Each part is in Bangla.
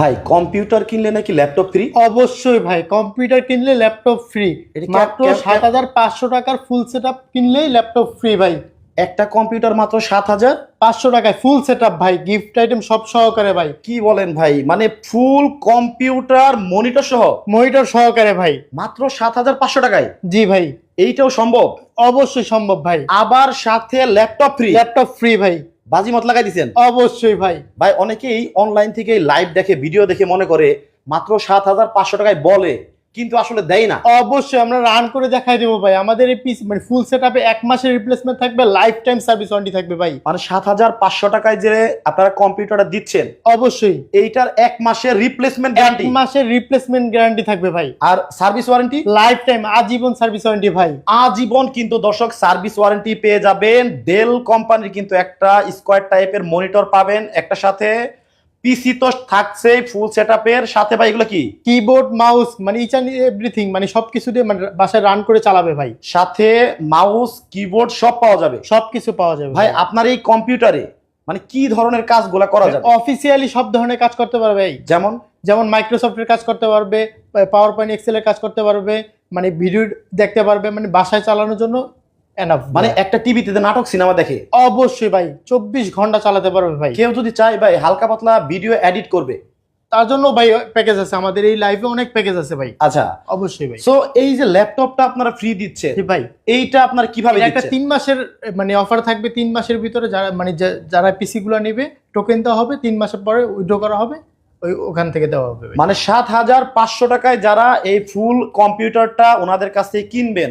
ভাই কম্পিউটার কিনলে নাকি ল্যাপটপ ফ্রি অবশ্যই ভাই কম্পিউটার কিনলে ল্যাপটপ ফ্রি মাত্র সাত হাজার পাঁচশো টাকার ফুল সেট আপ কিনলেই ল্যাপটপ ফ্রি ভাই। একটা কম্পিউটার মাত্র সাত হাজার? পাঁচশো টাকায় ফুল সেট ভাই গিফট আইটেম সব সহকারে ভাই। কি বলেন ভাই মানে ফুল কম্পিউটার মনিটর সহ? মনিটর সহকারে ভাই। মাত্র সাত হাজার পাঁচশো টাকায়? জি ভাই। এইটাও সম্ভব? অবশ্যই সম্ভব ভাই। আবার সাথে ল্যাপটপ ফ্রি ল্যাপটপ ফ্রি ভাই। বাজিমত লাগাই দিচ্ছেন অবশ্যই ভাই। ভাই অনেকেই অনলাইন থেকে লাইভ দেখে ভিডিও দেখে মনে করে মাত্র সাত হাজার পাঁচশো টাকায় বলে। কিন্তু আসলে দেয় না। অবশ্যই আমরা রান করে দেখাই দেবো ভাই। আমাদের এই পিস মানে ফুল সেট আপে এক মাসের রিপ্লেসমেন্ট থাকবে লাইফ টাইম সার্ভিস ওয়ারেন্টি থাকবে ভাই। মানে সাত হাজার পাঁচশো টাকায় যে আপনারা কম্পিউটারটা দিচ্ছেন অবশ্যই। এইটার এক মাসের রিপ্লেসমেন্ট গ্যারান্টি এক মাসের রিপ্লেসমেন্ট গ্যারান্টি থাকবে ভাই। আর সার্ভিস ওয়ারেন্টি লাইফ টাইম আজীবন সার্ভিস ওয়ারেন্টি ভাই। আজীবন কিন্তু দর্শক সার্ভিস ওয়ারেন্টি পেয়ে যাবেন। ডেল কোম্পানির কিন্তু একটা স্কোয়ার টাইপের মনিটর পাবেন। একটা সাথে পিসি তো থাকছে ফুল সেটআপের সাথে ভাই এগুলো কি? কিবোর্ড মাউস মানে ইচ অ্যান্ড এভরিথিং মানে সবকিছু দিয়ে মানে বাসায় রান করে চালাবে ভাই। সাথে মাউস কিবোর্ড সব পাওয়া যাবে। সবকিছু পাওয়া যাবে ভাই আপনার এই কম্পিউটারে মানে কি ধরনের কাজগুলো করা যাবে? অফিসিয়ালি সব ধরনের কাজ করতে পারবে ভাই। যেমন? যেমন মাইক্রোসফটের কাজ করতে পারবে পাওয়ার পয়েন্ট এক্সেলের কাজ করতে পারবে মানে ভিডিও দেখতে পারবে মানে বাসায় চালানোর জন্য মানে মানে একটা টিভিতে নাটক সিনেমা দেখে? অবশ্যই ভাই চব্বিশ ঘণ্টা চালাতে পারবে ভাই। কেউ যদি চায় ভাই হালকা পাতলা ভিডিও এডিট করবে। তার জন্য ভাই প্যাকেজ আছে আমাদের এই লাইভে অনেক প্যাকেজ আছে ভাই। আচ্ছা। অবশ্যই ভাই। সো এই যে ল্যাপটপটা আপনারা ফ্রি দিচ্ছে ভাই। এইটা আপনার কীভাবে একটা তিন মাসের মানে অফার থাকবে তিন মাসের ভিতরে যারা মানে যারা পিসি গুলো নেবে টোকেন দেওয়া হবে তিন মাসের পরে উইথড্র করা হবে ওই ওখান থেকে দেওয়া হবে মানে সাত হাজার পাঁচশো টাকায় যারা এই ফুল কম্পিউটারটা ওনাদের কাছ থেকে কিনবেন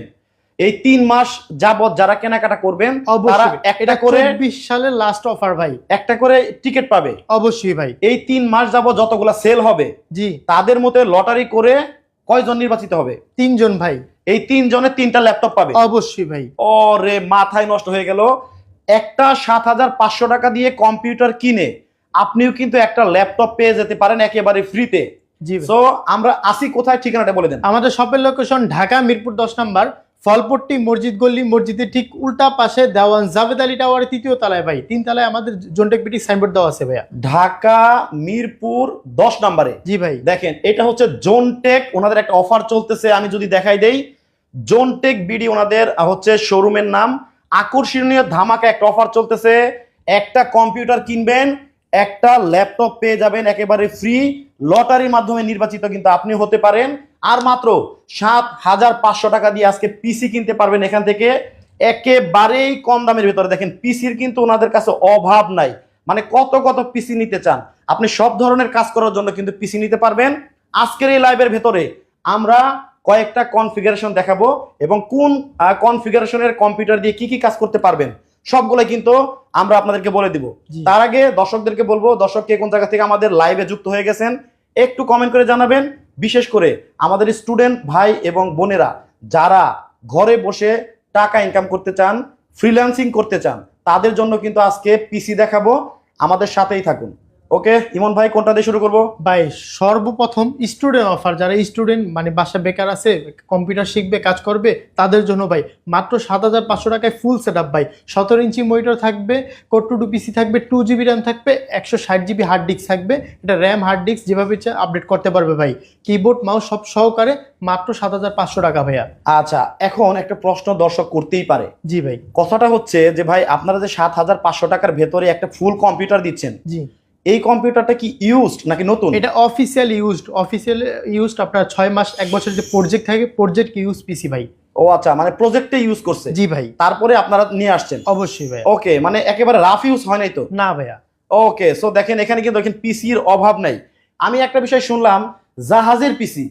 এই তিন মাস যাবত যারা কেনাকাটা করবেন তারা একটা করে চব্বিশ সালের লাস্ট অফার ভাই। একটা করে টিকিট পাবে। অবশ্যই ভাই। এই তিন মাস যাবত যতগুলা সেল হবে জি। তাদের মধ্যে লটারি করে কয়জন নির্বাচিত হবে? তিনজন ভাই। এই তিনজনের তিনটা ল্যাপটপ পাবে। অবশ্যই ভাই। ওরে মাথায় নষ্ট হয়ে গেল। একটা সাত হাজার পাঁচশো টাকা দিয়ে কম্পিউটার কিনে আপনিও কিন্তু একটা ল্যাপটপ পেয়ে যেতে পারেন একেবারে ফ্রিতে জি সো আমরা আসি কোথায় ঠিকানাটা বলে দেন। আমাদের শপের লোকেশন ঢাকা মিরপুর দশ নাম্বার। ফলপট্টি মসজিদ গল্লি মসজিদের ঠিক উল্টা পাশে দেওয়ান জাভেদ আলী টাওয়ারের তৃতীয় তলায় ভাই। তিন তলায় আমাদের জন্টেক পিটি সাইনবোর্ড দেওয়া আছে ভাইয়া। ঢাকা মিরপুর দশ নম্বরে। জি ভাই। দেখেন এটা হচ্ছে জোনটেক ওনাদের একটা অফার চলতেছে আমি যদি দেখাই দেই। জোনটেক বিডি ওনাদের হচ্ছে শোরুমের নাম। আকর্ষণীয় ধামাকা একটা অফার চলতেছে। একটা কম্পিউটার কিনবেন একটা ল্যাপটপ পেয়ে যাবেন একেবারে ফ্রি। লটারির মাধ্যমে নির্বাচিত কিন্তু আপনি হতে পারেন। আর মাত্র সাত হাজার পাঁচশো টাকা দিয়ে আজকে পিসি কিনতে পারবেন এখান থেকে। একেবারেই কম দামের ভিতরে দেখেন পিসির কিন্তু ওনাদের কাছে অভাব নাই। মানে কত কত পিসি নিতে চান আপনি সব ধরনের কাজ করার জন্য কিন্তু পিসি নিতে পারবেন। আজকের এই লাইভের ভেতরে আমরা কয়েকটা কনফিগারেশন দেখাবো এবং কোন কনফিগারেশনের কম্পিউটার দিয়ে কি কি কাজ করতে পারবেন সবগুলো কিন্তু আমরা আপনাদেরকে বলে দিব। তার আগে দর্শকদেরকে বলব দর্শক কে কোন জায়গা থেকে আমাদের লাইভে যুক্ত হয়ে গেছেন একটু কমেন্ট করে জানাবেন। বিশেষ করে আমাদের স্টুডেন্ট ভাই এবং বোনেরা যারা ঘরে বসে টাকা ইনকাম করতে চান ফ্রিল্যান্সিং করতে চান, তাদের জন্য কিন্তু আজকে পিসি দেখাবো। আমাদের সাথেই থাকুন। ওকে ইমন ভাই কোনটা দিয়ে শুরু করব? ভাই সর্বপ্রথম স্টুডেন্ট অফার যারা স্টুডেন্ট মানে বাসা বেকার আছে কম্পিউটার শিখবে কাজ করবে তাদের জন্য ভাই মাত্র সাত হাজার পাঁচশো টাকায় ফুল সেট আপ ভাই। সতেরো ইঞ্চি মনিটর থাকবে কোর টু টু পিসি থাকবে টু জিবি র্যাম থাকবে একশো ষাট জিবি হার্ড ডিস্ক থাকবে এটা র্যাম হার্ড ডিস্ক যেভাবে আপডেট করতে পারবে ভাই। কিবোর্ড মাউস সব সহকারে মাত্র সাত হাজার পাঁচশো টাকা ভাইয়া। আচ্ছা এখন একটা প্রশ্ন দর্শক করতেই পারে। জি ভাই। কথাটা হচ্ছে যে ভাই আপনারা যে সাত হাজার পাঁচশো টাকার ভেতরে একটা ফুল কম্পিউটার দিচ্ছেন জি। এই কম্পিউটারটা কি ইউজড নাকি নতুন? এটা অফিসিয়াল ইউজড অফিসিয়াল ইউজড আপনার ছয় মাস এক বছর যে প্রজেক্ট থাকে প্রজেক্ট ইউজ পিসি ভাই? ও আচ্ছা মানে প্রজেক্টে ইউজ করছে। জি ভাই। তারপরে আপনারা নিয়ে আসছেন। অবশ্যই ভাই। ওকে মানে একেবারে রাফ ইউজ হয় নাই তো? না ভাইয়া। ওকে সো দেখেন এখানে কিন্তু দেখেন পিসির অভাব নাই। আমি একটা বিষয় শুনলাম জাহাজের পিসি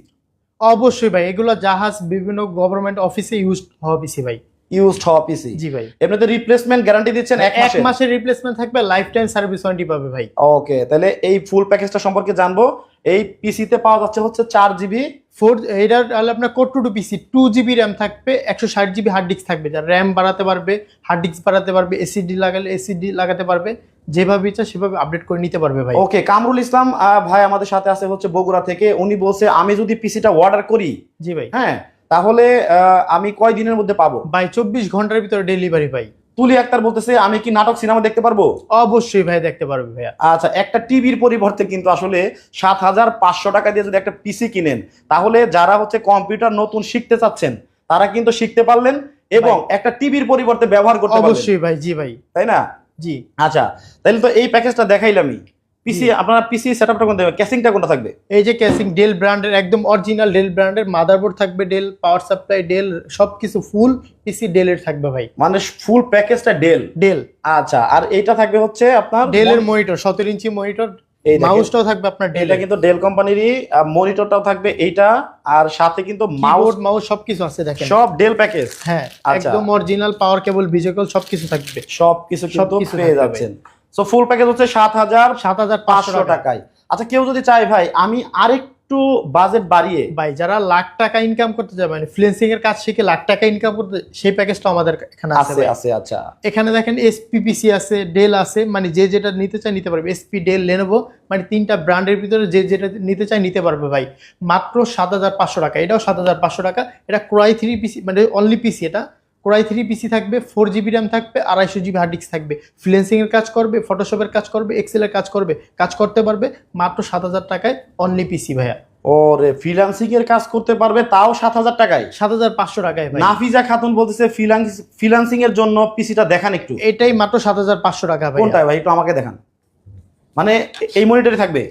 অবশ্যই ভাই এগুলো জাহাজ বিভিন্ন গভর্নমেন্ট অফিসে ইউজ হওয়া পিসি ভাই। ইউজড হওয়া পিসি জি ভাই। এমনিতে রিপ্লেসমেন্ট গ্যারান্টি দিচ্ছেন এক এক মাসে মাসের রিপ্লেসমেন্ট থাকবে লাইফ টাইম সার্ভিস ওয়ারেন্টি পাবে ভাই। ওকে তাহলে এই ফুল প্যাকেজটা সম্পর্কে জানব। এই পিসিতে পাওয়া যাচ্ছে হচ্ছে চার জিবি ফোর এটার তাহলে আপনার core two two PC two GB RAM থাকবে একশো ষাট জিবি হার্ড ডিস্ক থাকবে। যার র্যাম বাড়াতে পারবে হার্ড ডিস্ক বাড়াতে পারবে এসিডি লাগালে এসিডি লাগাতে পারবে যেভাবে ইচ্ছা সেভাবে আপডেট করে নিতে পারবে ভাই। ওকে কামরুল ইসলাম আহ, ভাই আমাদের সাথে আছে হচ্ছে বগুড়া থেকে। উনি বলছে আমি যদি পিসিটা অর্ডার করি জি ভাই। হ্যাঁ তাহলে আমি কয় দিনের মধ্যে পাবো? ভাই চব্বিশ ঘণ্টার ভিতরে ডেলিভারি ভাই। তুলি আক্তার বলতেছে আমি কি নাটক সিনেমা দেখতে পারব? অবশ্যই ভাই দেখতে পারবে ভাইয়া। আচ্ছা একটা টিভির পরিবর্তে কিন্তু আসলে সাত হাজার পাঁচশো টাকা দিয়ে যদি একটা পিসি কিনেন তাহলে যারা হচ্ছে কম্পিউটার নতুন শিখতে চাচ্ছেন তারা কিন্তু শিখতে পারলেন এবং একটা টিভির পরিবর্তে ব্যবহার করতে অবশ্যই ভাই জি ভাই। তাই না? জি। আচ্ছা তাহলে তো এই প্যাকেজটা দেখাইলামই। পিসি আপনার পিসি সেটআপটা কোনটা দেবেন ক্যাসিংটা কোনটা থাকবে? এই যে ক্যাসিং ডেল ব্র্যান্ডের একদম অরিজিনাল ডেল ব্র্যান্ডের মাদারবোর্ড থাকবে ডেল পাওয়ার সাপ্লাই ডেল সবকিছু ফুল পিসি ডেলের থাকবে ভাই। মানে ফুল প্যাকেজটা ডেল ডেল আচ্ছা আর এইটা থাকবে হচ্ছে আপনার ডেলের মনিটর সতেরো ইঞ্চি মনিটর। মাউসটাও থাকবে আপনার ডেল এটা কিন্তু ডেল কোম্পানিরই মনিটরটাও থাকবে এইটা আর সাথে কিন্তু মাউস মাউস সবকিছু আছে দেখেন। সব ডেল প্যাকেজ হ্যাঁ আচ্ছা। একদম অরিজিনাল পাওয়ার কেবল ভিজুয়াল সবকিছু থাকবে। সব কিছু কিন্তু সবকিছু পেয়ে যাচ্ছেন। সো ফুল প্যাকেজ হচ্ছে সাত হাজার সাত হাজার পাঁচশো টাকায়। আচ্ছা কেউ যদি চায় ভাই আমি আরেকটু বাজেট বাড়িয়ে ভাই যারা লাখ টাকা ইনকাম করতে যাবে মানে ফ্রিল্যান্সিং এর কাজ শিখে লাখ টাকা ইনকাম করতে সেই প্যাকেজটা আমাদের এখানে আছে আছে আছে আচ্ছা। এখানে দেখেন এসপিপিসি আছে ডেল আছে মানে যে যেটা নিতে চায় নিতে পারবে। এসপি ডেল লেনোভো মানে তিনটা ব্র্যান্ডের ভিতরে যে যেটা নিতে চায় নিতে পারবে ভাই। মাত্র সাত হাজার পাঁচশো টাকা এটাও সাত হাজার পাঁচশো টাকা। এটা ক্রয় থ্রি পিসি মানে অনলি পিসি এটা ক্রয় থ্রি পিসি থাকবে ফোর জিবি র্যাম থাকবে আড়াইশো জিবি হার্ড ডিস্ক থাকবে। ফ্রিল্যান্সিং এর কাজ করবে ফটোশপের কাজ করবে এক্সেলের কাজ করবে কাজ করতে পারবে মাত্র সাত হাজার টাকায় অনলি পিসি ভাইয়া। ওরে ফ্রিল্যান্সিং এর কাজ করতে পারবে তাও সাত হাজার টাকায়? সাত হাজার পাঁচশো টাকায় নাফিজা খাতুন বলতেছে ফ্রিল্যান্সিং এর জন্য পিসিটা দেখান একটু। এটাই মাত্র সাত হাজার পাঁচশো টাকা ভাই কোনটায় ভাই? একটু আমাকে দেখান। মানে এই মনিটরে থাকবে?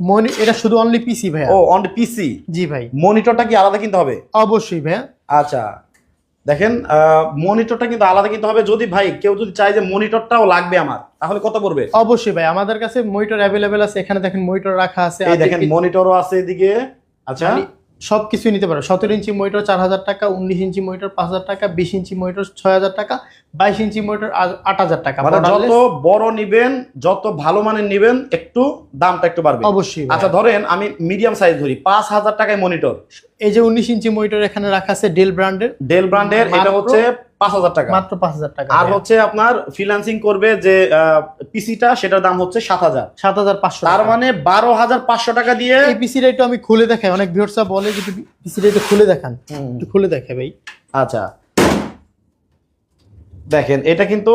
মনি এটা শুধু অনলি পিসি ভাইয়া। ও অন পিসি জি ভাই। মনিটরটা কি আলাদা কিনতে হবে? অবশ্যই ভাইয়া। আচ্ছা। দেখেন মনিটরটা কিন্তু আলাদা কিন্তু হবে। যদি ভাই কেউ যদি চায় যে মনিটরটাও লাগবে আমার তাহলে কত পড়বে অবশ্যই ভাই আমাদের কাছে মনিটর অ্যাভেলেবেল আছে এখানে দেখেন মনিটর রাখা আছে এই দেখেন মনিটরও আছে এদিকে। আচ্ছা। সবকিছুই নিতে পারো সতেরো ইঞ্চি মনিটর চার হাজার টাকা উনিশ ইঞ্চি মনিটর পাঁচ হাজার টাকা বিশ ইঞ্চি মনিটর ছয় হাজার টাকা বাইশ ইঞ্চি মনিটর আট হাজার টাকা মানে যত বড় নিবেন যত ভালো মানের নিবেন একটু দামটা একটু বাড়বে। অবশ্যই আচ্ছা ধরেন আমি মিডিয়াম সাইজ ধরি পাঁচ হাজার টাকায় মনিটর এই যে উনিশ ইঞ্চি মনিটর এখানে রাখা আছে ডেল ব্র্যান্ডের ডেল ব্র্যান্ডের এটা হচ্ছে পাঁচ হাজার টাকা। মাত্র পাঁচ হাজার টাকা আর হচ্ছে আপনার করবে যে পিসিটা সেটার দাম হচ্ছে সাত হাজার। সাত হাজার পাঁচশো তার মানে বারো হাজার পাঁচশো টাকা দিয়ে এই পিসিটা একটু আমি খুলে দেখাই অনেক বলে যে পিসিটা একটু খুলে দেখান। হুম, খুলে দেখে ভাই। আচ্ছা। দেখেন এটা কিন্তু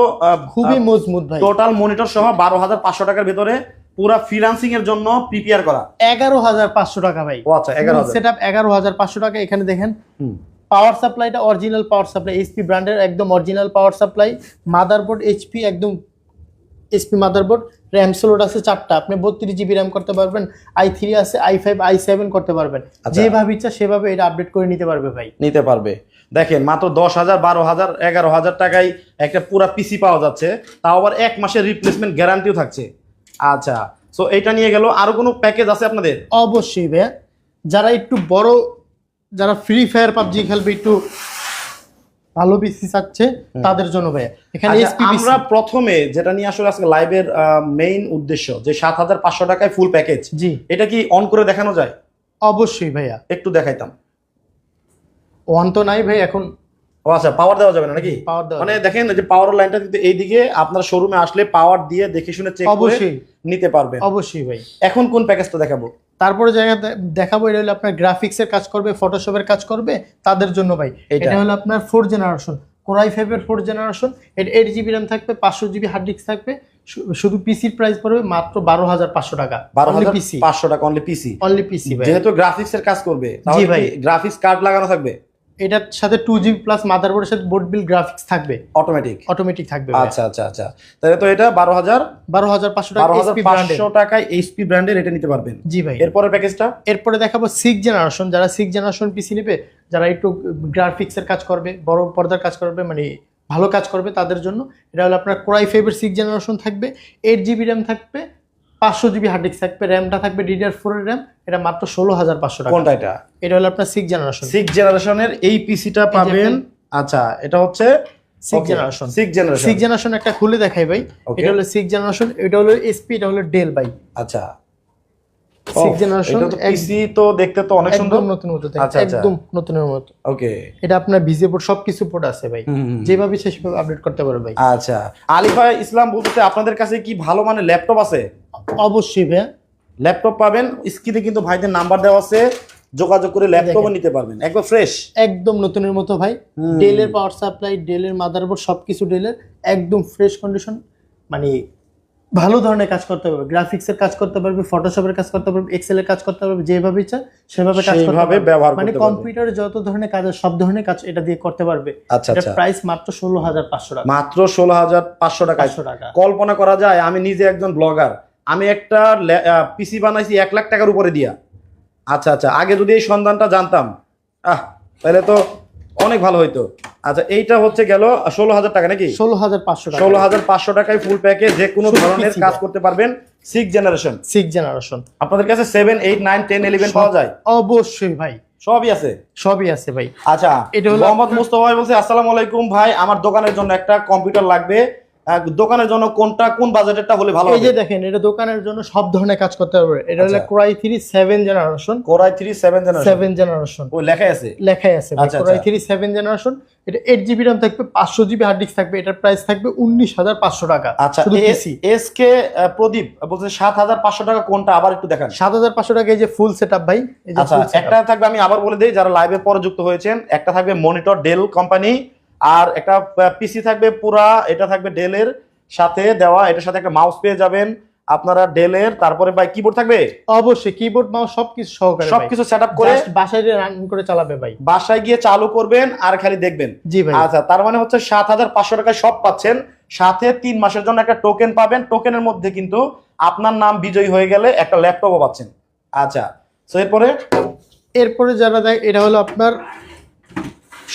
খুবই মজবুত ভাই। টোটাল মনিটর সহ বারো হাজার পাঁচশো টাকার ভিতরে পুরো ফ্রিল্যান্সিং এর জন্য প্রিপেয়ার করা। এগারো হাজার পাঁচশো টাকা ভাই। ও আচ্ছা এগারো হাজার। সেট আপ এগারো হাজার পাঁচশো টাকা এখানে দেখেন। পাওয়ার সাপ্লাইটা অরিজিনাল পাওয়ার সাপ্লাই এইচপি ব্র্যান্ডের একদম original power supply motherboard HP একদম এইচপি মাদারবোর্ড র্যাম স্লোট আছে চারটা আপনি বত্রিশ জিবি র্যাম করতে পারবেন আই থ্রি আছে আই ফাইভ আই সেভেন করতে পারবেন। আচ্ছা। যেভাবে ইচ্ছা সেভাবে এটা আপডেট করে নিতে পারবে ভাই। নিতে পারবে। দেখেন মাত্র দশ হাজার বারো হাজার এগারো হাজার টাকায় একটা পুরা পিসি পাওয়া যাচ্ছে। তাও আবার এক মাসের রিপ্লেসমেন্ট গ্যারান্টিও থাকছে। আচ্ছা সো এটা নিয়ে গেল। আরও কোনো প্যাকেজ আছে আপনাদের? অবশ্যই ভাইয়া। যারা একটু বড় যারা ফ্রি ফায়ার পাবজি খেলবে একটু ভালো পিসি চাচ্ছে তাদের জন্য ভাইয়া। এখানে আচ্ছা, আমরা প্রথমে যেটা নিয়ে আসলে আজকে লাইভের মেইন উদ্দেশ্য যে সাত হাজার পাঁচশো টাকায় ফুল প্যাকেজ জি। এটা কি অন করে দেখানো যায়? অবশ্যই ভাইয়া। একটু দেখাইতাম। ওয়ান তো নাই ভাই এখন ও আচ্ছা পাওয়ার দেওয়া যাবে না নাকি? পাওয়ার দেওয়া মানে দেখেন যে পাওয়ার লাইনটা কিন্তু এইদিকে আপনার শোরুমে আসলে পাওয়ার দিয়ে দেখে শুনে চেক করে অবশ্যই। নিতে পারবেন। অবশ্যই ভাই। এখন কোন প্যাকেজটা দেখাবো? তারপরে জায়গা দেখাবো এটা হলো আপনার গ্রাফিক্সের কাজ করবে ফটোশপের কাজ করবে তাদের জন্য ভাই। এটা? হলো আপনার ফোর জেনারেশন কোরাই ফাইভের ফোর জেনারেশন এটা এইট জিবি র্যাম থাকবে পাঁচশো জিবি হার্ড ডিস্ক থাকবে শুধু পিসির প্রাইস পড়বে মাত্র বারো হাজার পাঁচশো টাকা। বারো হাজার পিসি পাঁচশো টাকা অনলি পিসি অনলি পিসি ভাই। যেহেতু গ্রাফিক্স এর কাজ করবে জি ভাই। গ্রাফিক্স কার্ড লাগানো থাকবে? এটার সাথে টু জিবি প্লাস মাদারবোর্ডের সাথে বোর্ড বিল গ্রাফিক্স থাকবে। অটোমেটিক অটোমেটিক থাকবে আচ্ছা আচ্ছা আচ্ছা। তাহলে তো এটা বারো হাজার বারো হাজার পাঁচশো টাকা পাঁচশো টাকায় এইচপি ব্র্যান্ডের এটা নিতে পারবেন। জি ভাই এরপরের প্যাকেজটা এরপরে দেখাবো সিক্স জেনারেশন যারা সিক্স জেনারেশন পিসি নেবে যারা একটু গ্রাফিক্সের কাজ করবে বড় পর্দার কাজ করবে মানে ভালো কাজ করবে তাদের জন্য এটা হলো আপনার কোরাই ফাইভের সিক্স জেনারেশন থাকবে। এইট জিবি র্যাম থাকবে পাঁচশো জিবি হার্ড ডিস্ক থাকবে র্যামটা থাকবে ডিডিআর ফোরের র্যাম এটা মাত্র ষোলো হাজার পাঁচশো টাকা। কোনটা এটা? এটা হলো আপনার সিক্স জেনারেশন সিক্স জেনারেশনের এই পিসিটা পাবেন আচ্ছা এটা হচ্ছে six generation six generation six generation একটা খুলে দেখাই ভাই। এটা হলো সিক্স জেনারেশন এটা হলো এসপি এটা হলো ডেল ভাই। আচ্ছা। সিক্স জেনারেশন এটা তো দেখতে তো অনেক সুন্দর। নতুন মতো আচ্ছা, আচ্ছা। একদম নতুনের মতো। ওকে এটা আপনার ভিজে বোর্ড সবকিছু পোর্ট আছে ভাই। যেভাবে সেভাবে আপডেট করতে পারবে ভাই। আচ্ছা। আলিফা ইসলাম বলতেছে আপনাদের কাছে কি ভালো মানে ল্যাপটপ আছে? অবশ্যই ভাইয়া। ল্যাপটপ পাবেন স্ক্রিনে কিন্তু ভাইদের নাম্বার দেওয়া আছে যোগাযোগ করে ল্যাপটপও। নিতে পারবেন একদম ফ্রেশ। একদম নতুনের মতো ভাই। ডেলের পাওয়ার সাপ্লাই ডেলের মাদারবোর্ড সবকিছু ডেলের একদম ফ্রেশ কন্ডিশন মানে ভালো ধরনের কাজ করতে পারবে। গ্রাফিক্সের কাজ করতে পারবে ফটোশপের কাজ করতে পারবে এক্সেলের কাজ করতে পারবে যেভাবে ইচ্ছা সেভাবে কাজ করতে পারবে। ব্যবহার মানে কম্পিউটারে যত ধরনের কাজ সব ধরনের কাজ এটা দিয়ে করতে পারবে। আচ্ছা এটা আচ্ছা। প্রাইস মাত্র ষোলো হাজার পাঁচশো টাকা। মাত্র ষোলো হাজার পাঁচশো টাকায়। পাঁচশো টাকা। কল্পনা করা যায় আমি নিজে একজন ব্লগার আমি একটা পিসি বানাইছি এক লাখ টাকার উপরে দিয়া। আচ্ছা আচ্ছা আগে যদি এই সন্ধানটা জানতাম আহ তাহলে তো অনেক ভালো হইতো। আচ্ছা এইটা হচ্ছে গেল ষোলো হাজার টাকা নাকি? ষোলো হাজার পাঁচশো ষোলো হাজার পাঁচশো টাকায় ফুল প্যাকে যে কোনো ধরনের কাজ করতে পারবেন সিক্স জেনারেশন সিক্স জেনারেশন আপনাদের কাছে seven eight nine ten eleven পাওয়া যায়? অবশ্যই ভাই। সবই আছে? সবই আছে ভাই। আচ্ছা এটা হলো মোহাম্মদ মুস্তফা ভাই বলছে আসসালামু আলাইকুম ভাই আমার দোকানের জন্য একটা কম্পিউটার লাগবে। দোকানের জন্য কোনটা কোন বাজেটেরটা হলে ভালো এই যে দেখেন এটা দোকানের জন্য সব ধরনের কাজ করতে পারবে। এটা হলো। Core i three seven generation core i three seven generation seven generation ওই লেখাই আছে? লেখাই আছে ক্রাই আচ্ছা। থ্রি সেভেন জেনারেশন এটা এইট জিবি র্যাম থাকবে পাঁচশো জিবি হার্ড ডিস্ক থাকবে এটার প্রাইস থাকবে উনিশ হাজার পাঁচশো টাকা। আচ্ছা শুধু পিসি এস কে প্রদীপ বলছে সাত হাজার পাঁচশো টাকা কোনটা? আবার একটু দেখান। সাত হাজার পাঁচশো টাকা এই যে ফুল সেট ভাই এই যে আচ্ছা একটা থাকবে আমি আবার বলে দিই যারা লাইভে পরে যুক্ত হয়েছেন একটা থাকবে মনিটর ডেল কোম্পানি আর একটা পিসি থাকবে পুরা এটা থাকবে ডেলের সাথে দেওয়া এটার সাথে একটা মাউস পেয়ে যাবেন। আপনারা ডেলের তারপরে ভাই কিবোর্ড থাকবে? অবশ্যই কিবোর্ড মাউস সবকিছু সহকারে সবকিছু সেট আপ করে বাসায় রান করে চালাবে ভাই। বাসায় গিয়ে চালু করবেন আর খালি দেখবেন। জি ভাই। আচ্ছা তার মানে হচ্ছে সাত হাজার পাঁচশো টাকায় সব পাচ্ছেন। সাথে তিন মাসের জন্য একটা টোকেন পাবেন। টোকেনের মধ্যে কিন্তু আপনার নাম বিজয়ী হয়ে গেলে একটা ল্যাপটপও পাচ্ছেন। আচ্ছা তো এরপরে? এরপরে যারা দেয় এটা হলো আপনার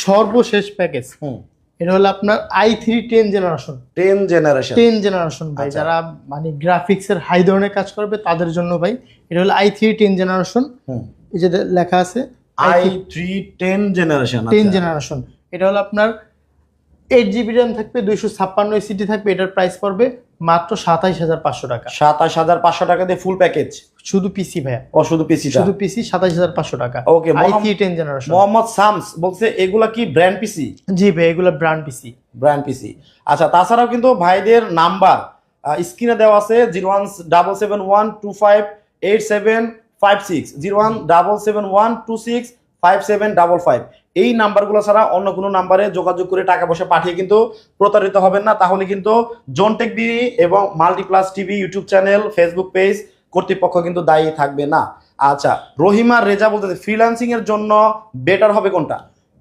সর্বশেষ প্যাকেজ হুম। এটা হলো আপনার i three ten generation ten generation ten generation ভাই। আচ্ছা। যারা মানে গ্রাফিক্স এর হাই ধরনের কাজ করবে তাদের জন্য ভাই এটা হলো আই থ্রি টেন জেনারেশন এই যে লেখা আছে i three ten generation ten generation এটা হলো আপনার এইট জিবি র্যাম থাকবে দুইশো ছাপ্পান্ন সিটি থাকবে এটার প্রাইস পড়বে মাত্র সাতাইশ হাজার পাঁচশো টাকা। সাতাশ হাজার পাঁচশো টাকা দিয়ে ফুল প্যাকেজ শুধু পিসি ভাইয়া। ও শুধু পিসিটা শুধু পিসি সাতাইশ হাজার পাঁচশো টাকা। Okay i Mohammad- ten generation Mohammad Shams বলছে এগুলা কি ব্র্যান্ড পিসি জি ভাই এগুলো ব্র্যান্ড পিসি ব্র্যান্ড পিসি আচ্ছা তাছাড়াও কিন্তু ভাইদের নাম্বার স্ক্রিনে দেওয়া আছে zero one double seven one two five eight seven five six zero one double seven one two six five seven double five. এই নাম্বারগুলো ছাড়া অন্য কোনো নাম্বারে যোগাযোগ করে টাকা পয়সা পাঠিয়ে কিন্তু প্রতারিত হবেন না। তাহলে কিন্তু জোনটেক বি এবং multiplus TV YouTube channel Facebook page কর্তৃপক্ষ কিন্তু দায়ী থাকবে না। আচ্ছা রহিমা রেজা বলতেছে ফ্রিল্যান্সিং এর জন্য বেটার হবে কোনটা?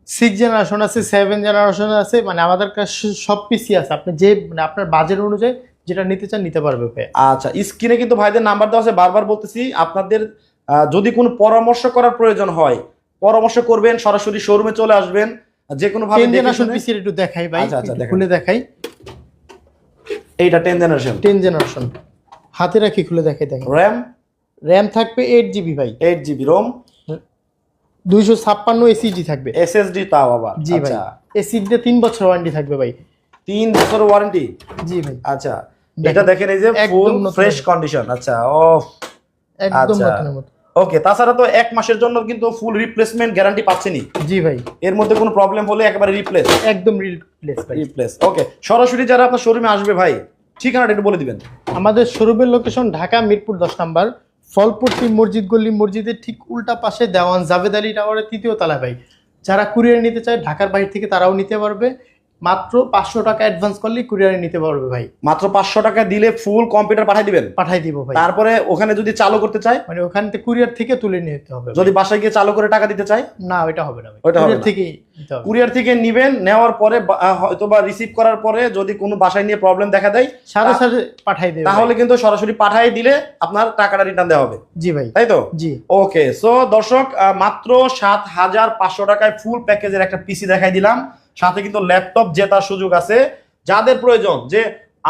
সিক্স জেনারেশন আছে সেভেন জেনারেশন আছে মানে আমাদের কাছে সব পিসি আছে। আপনি যে মানে আপনার বাজেট অনুযায়ী যেটা নিতে চান নিতে পারবে আচ্ছা স্ক্রিনে কিন্তু ভাইদের নাম্বার দেওয়া আছে। বারবার বলতেছি আপনাদের যদি কোনো পরামর্শ করার প্রয়োজন হয় পরামর্শ করবেন সরাসরি শোরুমে চলে আসবেন যে কোনো ভাবে শুনে- একটু দেখাই ভাই আচ্ছা, আচ্ছা, খুলে দেখাই। এইটা টেন জেনারেশন টেন জেনারেশন হাতে রাখি খুলে দেখাই দেখেন। র্যাম র্যাম থাকবে এইট জিবি ভাই। এইট জিবি রোম দুইশো ছাপ্পান্ন এসিডি থাকবে। এসএসডি তাও আবার জি ভাই। আচ্ছা। এসিডিতে তিন বছর ওয়ারেন্টি থাকবে ভাই। তিন বছর ওয়ারেন্টি জি ভাই। আচ্ছা। এটা দেখেন এই যে ফুল ফ্রেশ কন্ডিশন আচ্ছা ও একদম আচ্ছা। নতুনের মতো। ওকে তাছাড়া তো এক মাসের জন্য কিন্তু ফুল রিপ্লেসমেন্ট গ্যারান্টি পাচ্ছেনই। জি ভাই। এর মধ্যে কোনো প্রবলেম হলে একেবারে রিপ্লেস একদম রিপ্লেস রিপ্লেস ওকে সরাসরি যারা আপনার শোরুমে আসবে ভাই ঠিকানাটা একটু বলে দিবেন। আমাদের শোরুমের লোকেশন ঢাকা মিরপুর দশ নাম্বার ফলপুরটি মসজিদ গল্লি মসজিদের ঠিক উল্টা পাশে দেওয়ান জাভেদ আলী টাওয়ারের তৃতীয় তলা ভাই। যারা কুরিয়ার নিতে চায় ঢাকার বাইরে থেকে তারাও নিতে পারবে। মাত্র পাঁচশো টাকা অ্যাডভান্স করলে কুরিয়ারে নিতে পারবে ভাই। মাত্র পাঁচশো টাকা দিলে ফুল কম্পিউটার পাঠিয়ে দিবেন? পাঠাই দিব ভাই। তারপরে ওখানে যদি চালু করতে চায়? মানে ওখান থেকে কুরিয়ার থেকে তুলে নিতে হবে যদি বাসায় গিয়ে চালু করে টাকা দিতে চায়? না ওইটা হবে না ওইটা হবে। থেকেই কুরিয়ার থেকে নিবেন নেওয়ার পরে হয়তো বা রিসিভ করার পরে যদি কোনো বাসায় নিয়ে প্রবলেম দেখা দেয় সাথে সাথে পাঠাই দেবে তাহলে কিন্তু সরাসরি পাঠিয়ে দিলে আপনার টাকাটা রিটার্ন দেওয়া হবে। জি ভাই। তাই তো? জি। ওকে সো দর্শক মাত্র সাত হাজার পাঁচশো টাকায় ফুল প্যাকেজের একটা পিসি দেখাই দিলাম। সাথে কিন্তু ল্যাপটপ জেতার সুযোগ আছে। যাদের প্রয়োজন যে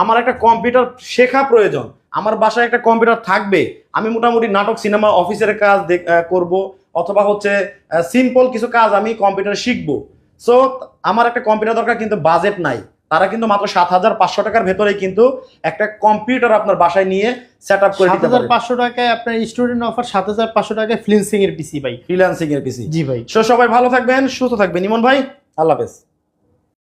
আমার একটা কম্পিউটার শেখা প্রয়োজন আমার বাসায় একটা কম্পিউটার থাকবে আমি মোটামুটি নাটক সিনেমা অফিসের কাজ করব অথবা হচ্ছে সিম্পল কিছু কাজ আমি কম্পিউটার শিখব। সো আমার একটা কম্পিউটার দরকার কিন্তু বাজেট নাই। তারা কিন্তু মাত্র সাত হাজার পাঁচশো টাকার ভেতরে কিন্তু একটা কম্পিউটার আপনার বাসায় নিয়ে সেট আপ করে সাত হাজার পাঁচশো টাকায় আপনার স্টুডেন্ট অফার সাত হাজার পাঁচশো টাকায় ফ্লিন্সিং এর পিসি ভাই। ফ্রিল্যান্সিং এর পিসি জি ভাই। সো সবাই ভালো থাকবেন সুস্থ থাকবেন। ইমন ভাই আল্লাহ হাফেজ।